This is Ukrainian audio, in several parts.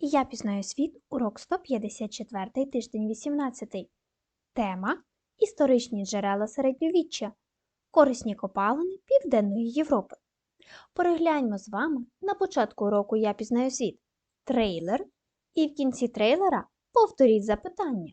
Я пізнаю світ, урок 154, тиждень 18. Тема Історичні джерела середньовіччя. Корисні копалини Південної Європи. Перегляньмо з вами на початку уроку Я пізнаю світ трейлер, і в кінці трейлера повторіть запитання.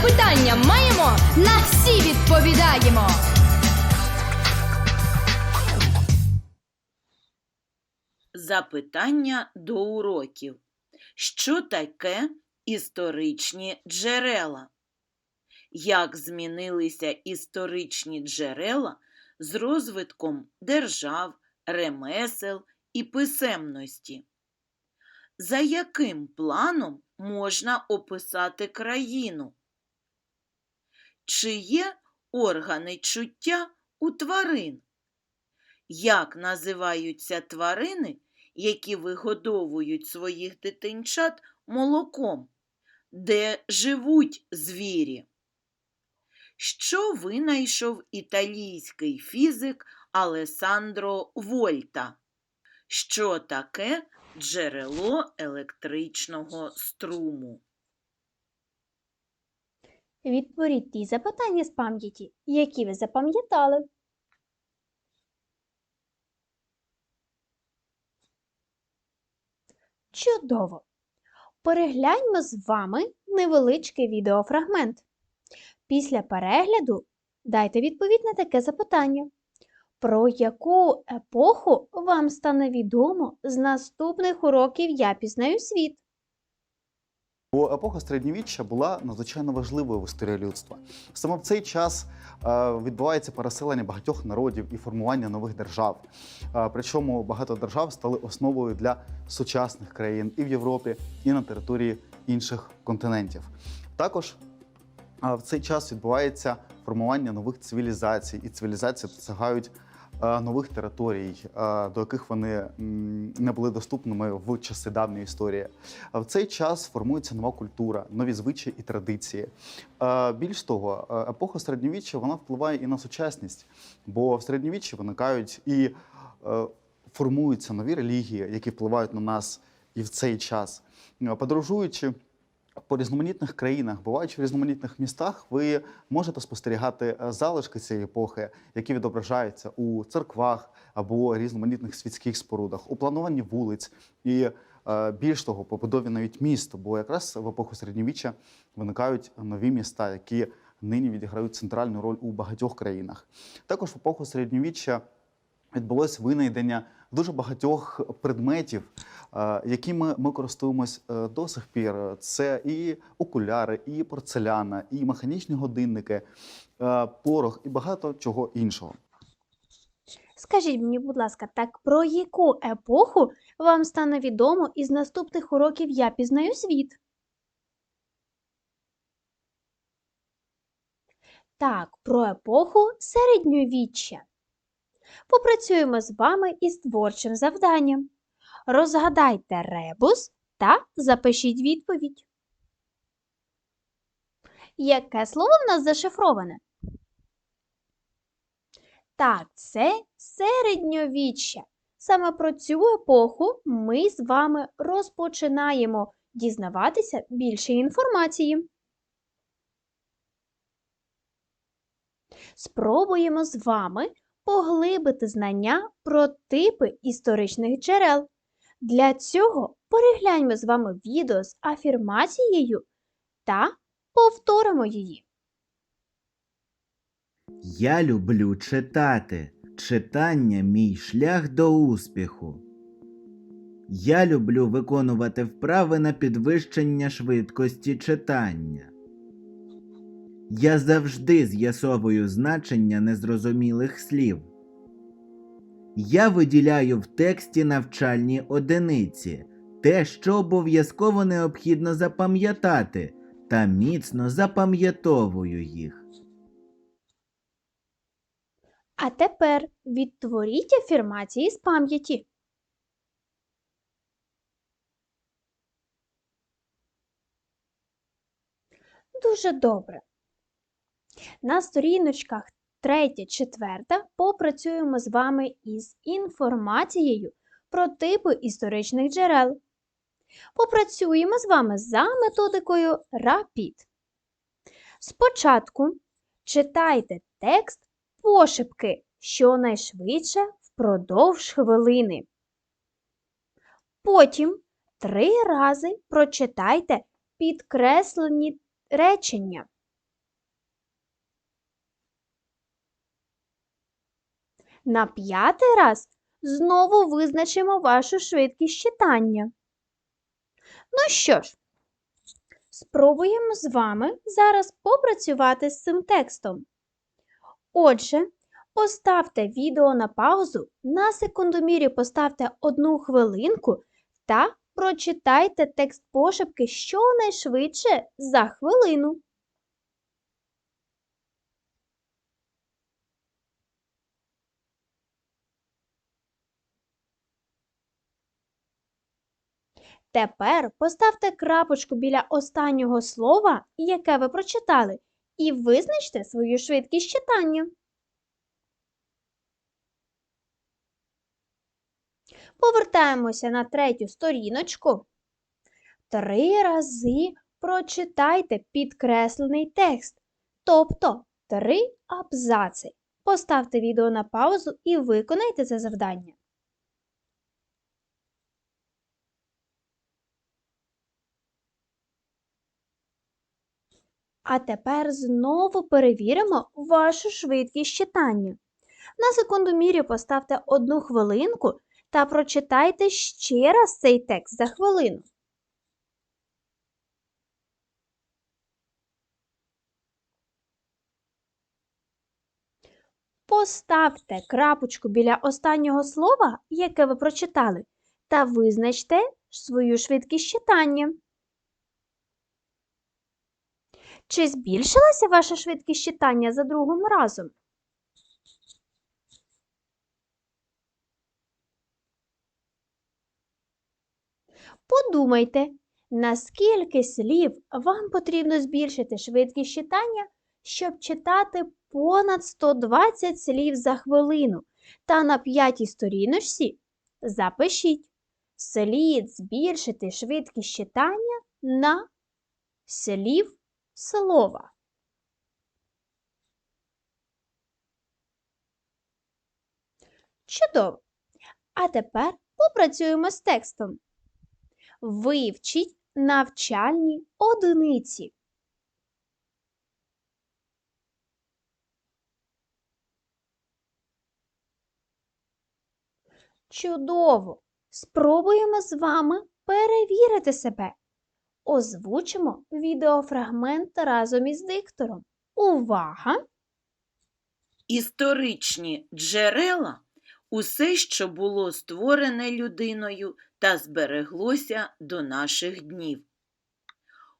Запитання маємо, на всі відповідаємо. Запитання до уроків. Що таке історичні джерела? Як змінилися історичні джерела з розвитком держав, ремесел і писемності? За яким планом можна описати країну? Чи є органи чуття у тварин? Як називаються тварини, які вигодовують своїх дитинчат молоком? Де живуть звірі? Що винайшов італійський фізик Алесандро Вольта? Що таке джерело електричного струму? Відтворіть ті запитання з пам'яті, які ви запам'ятали. Чудово! Перегляньмо з вами невеличкий відеофрагмент. Після перегляду дайте відповідь на таке запитання. Про яку епоху вам стане відомо з наступних уроків Я пізнаю світ? Бо епоха середньовіччя була надзвичайно важливою в історії людства. Саме в цей час е, відбувається переселення багатьох народів і формування нових держав. Е, Причому багато держав стали основою для сучасних країн і в Європі, і на території інших континентів. Також е, в цей час відбувається формування нових цивілізацій, і цивілізації досягають нових територій, е, до яких вони не були доступними в часи давньої історії. В цей час формується нова культура, нові звичаї і традиції. Е, Більш того, е, епоха середньовіччя вона впливає і на сучасність, бо в середньовіччі виникають і е, формуються нові релігії, які впливають на нас і в цей час. Е, Подорожуючи по різноманітних країнах, буваючи в різноманітних містах, ви можете спостерігати е, залишки цієї епохи, які відображаються у церквах або різноманітних світських спорудах, у плануванні вулиць і е, більш того, побудові навіть міст, бо якраз в епоху середньовіччя виникають нові міста, які нині відіграють центральну роль у багатьох країнах. Також в епоху середньовіччя відбулось винайдення дуже багатьох предметів, е, якими ми користуємось е, до сих пір. Це і окуляри, і порцеляна, і механічні годинники, е, порох і багато чого іншого. Скажіть мені, будь ласка, так про яку епоху вам стане відомо із наступних уроків Я пізнаю світ? Так, про епоху середньовіччя. Попрацюємо з вами із творчим завданням. Розгадайте ребус та запишіть відповідь. Яке слово в нас зашифроване? Так, це середньовіччя. Саме про цю епоху ми з вами розпочинаємо дізнаватися більше інформації. Спробуємо з вами поглибити знання про типи історичних джерел. Для цього перегляньмо з вами відео з афірмацією та повторимо її. Я люблю читати. Читання мій шлях до успіху. Я люблю виконувати вправи на підвищення швидкості читання. Я завжди з'ясовую значення незрозумілих слів. Я виділяю в тексті навчальні одиниці, те, що обов'язково необхідно запам'ятати, та міцно запам'ятовую їх. А тепер відтворіть афірмації з пам'яті. Дуже добре. На сторіночках 3-4 попрацюємо з вами із інформацією про типи історичних джерел. Попрацюємо з вами за методикою RAPID. Спочатку читайте текст пошепки щонайшвидше впродовж хвилини. Потім три рази прочитайте підкреслені речення. На п'ятий раз знову визначимо вашу швидкість читання. Ну що ж, спробуємо з вами зараз попрацювати з цим текстом. Отже, поставте відео на паузу, на секундомірі поставте одну хвилинку та прочитайте текст пошепки щонайшвидше за хвилину. Тепер поставте крапочку біля останнього слова, яке ви прочитали, і визначте свою швидкість читання. Повертаємося на третю сторіночку. Три рази прочитайте підкреслений текст, тобто три абзаци. Поставте відео на паузу і виконайте це завдання. А тепер знову перевіримо вашу швидкість читання. На секундомірі поставте одну хвилинку та прочитайте ще раз цей текст за хвилину. Поставте крапочку біля останнього слова, яке ви прочитали, та визначте свою швидкість читання. Чи збільшилася ваша швидкість читання за другим разом? Подумайте, наскільки слів вам потрібно збільшити швидкість читання, щоб читати понад 120 слів за хвилину. Та на п'ятій сторіночці запишіть. Слід збільшити швидкість читання на слів слова. Чудово! А тепер попрацюємо з текстом. Вивчіть навчальні одиниці. Чудово! Спробуємо з вами перевірити себе. Озвучимо відеофрагмент разом із диктором. Увага! Історичні джерела усе, що було створене людиною та збереглося до наших днів.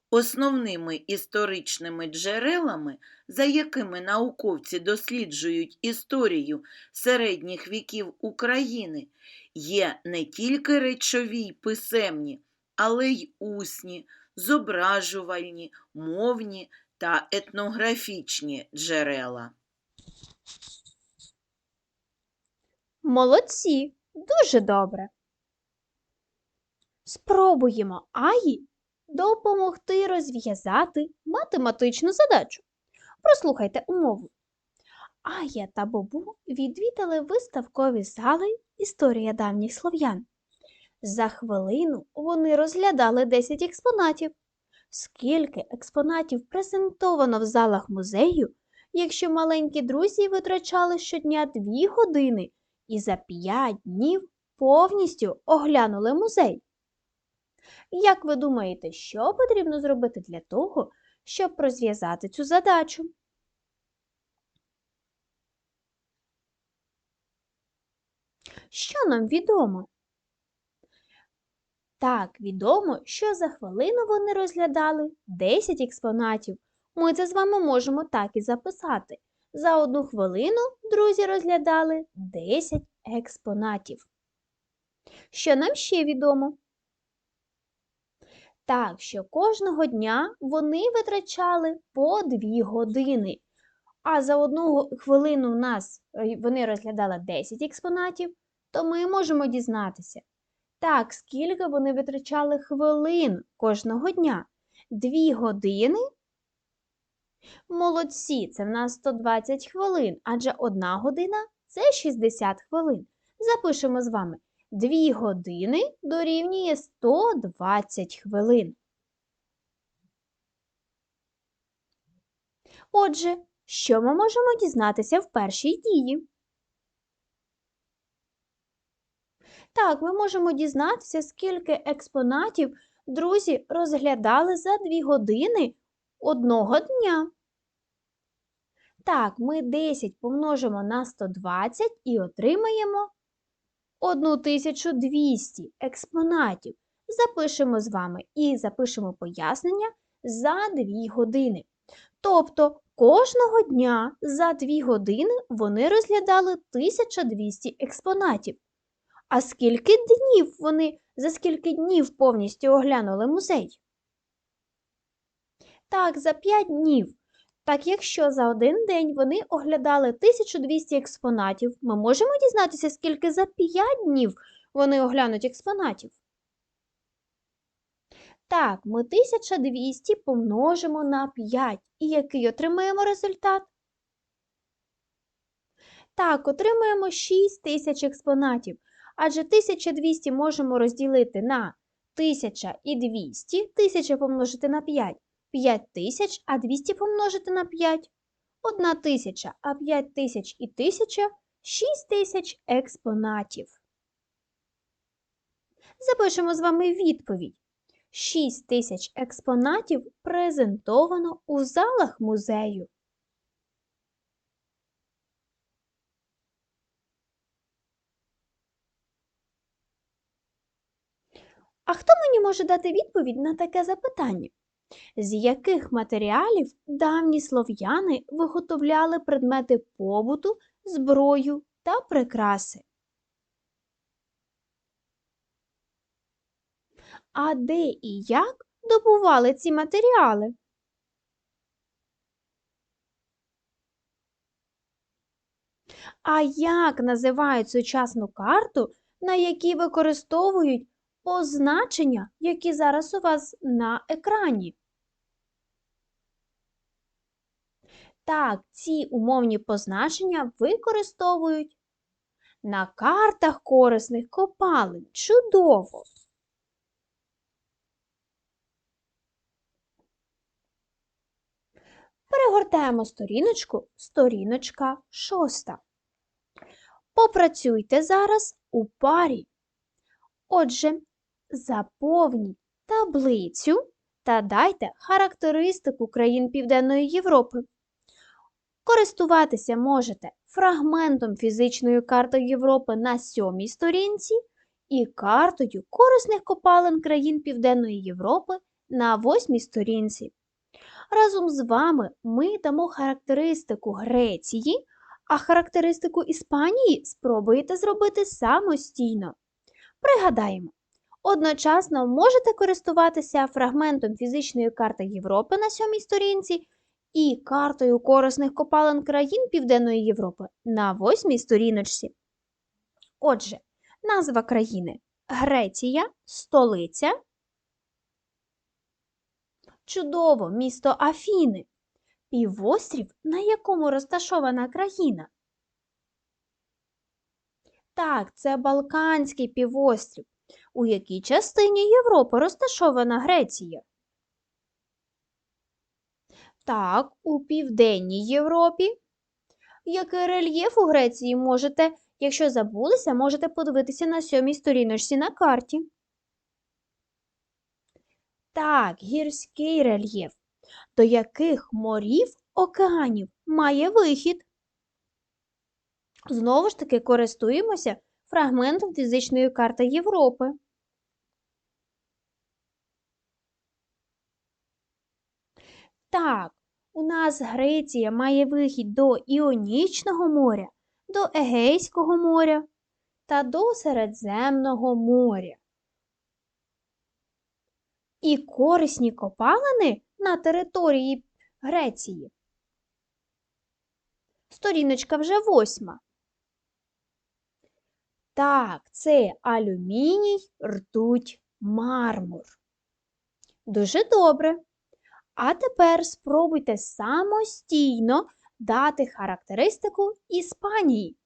Основними історичними джерелами, за якими науковці досліджують історію середніх віків України, є не тільки речові й писемні, але й усні, зображувальні, мовні та етнографічні джерела. Молодці! Дуже добре. Спробуємо Аї допомогти розв'язати математичну задачу. Прослухайте умову. Ая та Бобу відвідали виставкові зали Історія давніх слов'ян. За хвилину вони розглядали 10 експонатів. Скільки експонатів презентовано в залах музею, якщо маленькі друзі витрачали щодня 2 години і за 5 днів повністю оглянули музей. Як ви думаєте, що потрібно зробити для того, щоб розв'язати цю задачу? Що нам відомо? Так, відомо, що за хвилину вони розглядали 10 експонатів. Ми це з вами можемо так і записати. За одну хвилину друзі розглядали 10 експонатів. Що нам ще відомо? Так, що кожного дня вони витрачали по 2 години. А за одну хвилину в нас е, вони розглядали 10 експонатів, то ми можемо дізнатися. Так, скільки вони витрачали хвилин кожного дня? 2 години Молодці, це в нас 120 хвилин, адже одна година це 60 хвилин. Запишемо з вами 2 години дорівнює 120 хвилин. Отже, що ми можемо дізнатися в першій дії? Так, ми можемо дізнатися, скільки експонатів друзі розглядали за 2 години одного дня. Так, ми 10 помножимо на 120 і отримаємо 1200 експонатів. Запишемо з вами і запишемо пояснення за 2 години. Тобто кожного дня за 2 години вони розглядали 1200 експонатів. А скільки днів вони за скільки днів повністю оглянули музей? Так, за 5 днів. Так, якщо за один день вони оглядали 1200 експонатів, ми можемо дізнатися, скільки за 5 днів вони оглянуть експонатів? Так, ми 1200 помножимо на 5. І який отримаємо результат? Так, отримаємо 6000 експонатів. Адже 1200 можемо розділити на 1200, 1000 помножити на 5. 5 тисяч, а 200 помножити на 5 – 1 тисяча, а 5 тисяч і 1000 – 6 тисяч експонатів. Запишемо з вами відповідь. 6 тисяч експонатів презентовано у залах музею. А хто мені може дати відповідь на таке запитання? З яких матеріалів давні слов'яни виготовляли предмети побуту, зброю та прикраси? А де і як добували ці матеріали? А як називають сучасну карту, на якій використовують позначення, які зараз у вас на екрані? Так, ці умовні позначення використовують на картах корисних копалин. Чудово! Перегортаємо сторіночку, сторіночка шоста. Попрацюйте зараз у парі. Отже, заповніть таблицю та дайте характеристику країн Південної Європи. Користуватися можете фрагментом фізичної карти Європи на сьомій сторінці і картою корисних копалин країн Південної Європи на восьмій сторінці. Разом з вами ми дамо характеристику Греції, а характеристику Іспанії спробуєте зробити самостійно. Пригадаємо, одночасно можете користуватися фрагментом фізичної карти Європи на сьомій сторінці і картою корисних копалин країн Південної Європи на восьмій сторіночці. Отже, назва країни Греція, столиця. Чудово місто Афіни. Півострів, на якому розташована країна. Так, це Балканський півострів. У якій частині Європи розташована Греція? Так, у Південній Європі. Який рельєф у Греції можете Якщо забулися, можете подивитися на сьомій сторіночці на карті. Так, гірський рельєф. До яких морів, океанів має вихід? Знову ж таки користуємося фрагментом фізичної карти Європи. Так, нас Греція має вихід до Іонічного моря, до Егейського моря та до Середземного моря. І корисні копалини на території Греції. Сторіночка вже восьма. Так, це алюміній, ртуть, мармур. Дуже добре. А тепер спробуйте самостійно дати характеристику Іспанії,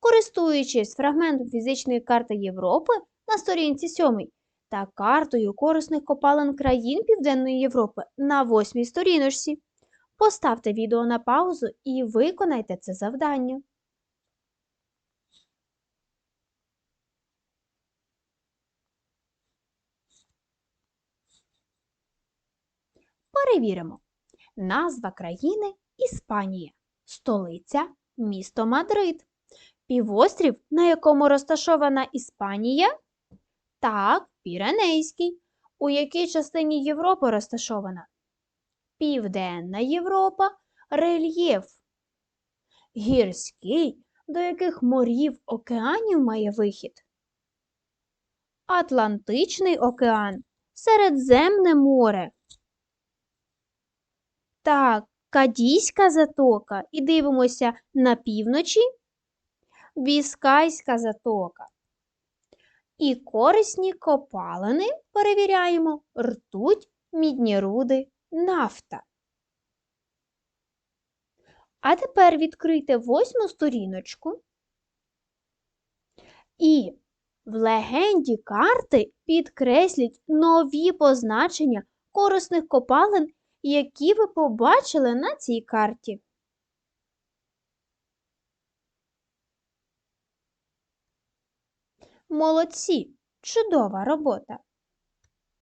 користуючись фрагментом фізичної карти Європи на сторінці 7 та картою корисних копалин країн Південної Європи на 8 сторіночці. Поставте відео на паузу і виконайте це завдання. Перевіримо. Назва країни Іспанія. Столиця місто Мадрид. Півострів, на якому розташована Іспанія? Так, Піренейський. У якій частині Європи розташована? Південна Європа, рельєф. Гірський, до яких морів океанів має вихід? Атлантичний океан, Середземне море. Так, Кадійська затока. І дивимося на півночі. Біскайська затока. І корисні копалини перевіряємо ртуть, мідні руди, нафта. А тепер відкрийте восьму сторіночку. І в легенді карти підкресліть нові позначення корисних копалин, які ви побачили на цій карті. Молодці! Чудова робота!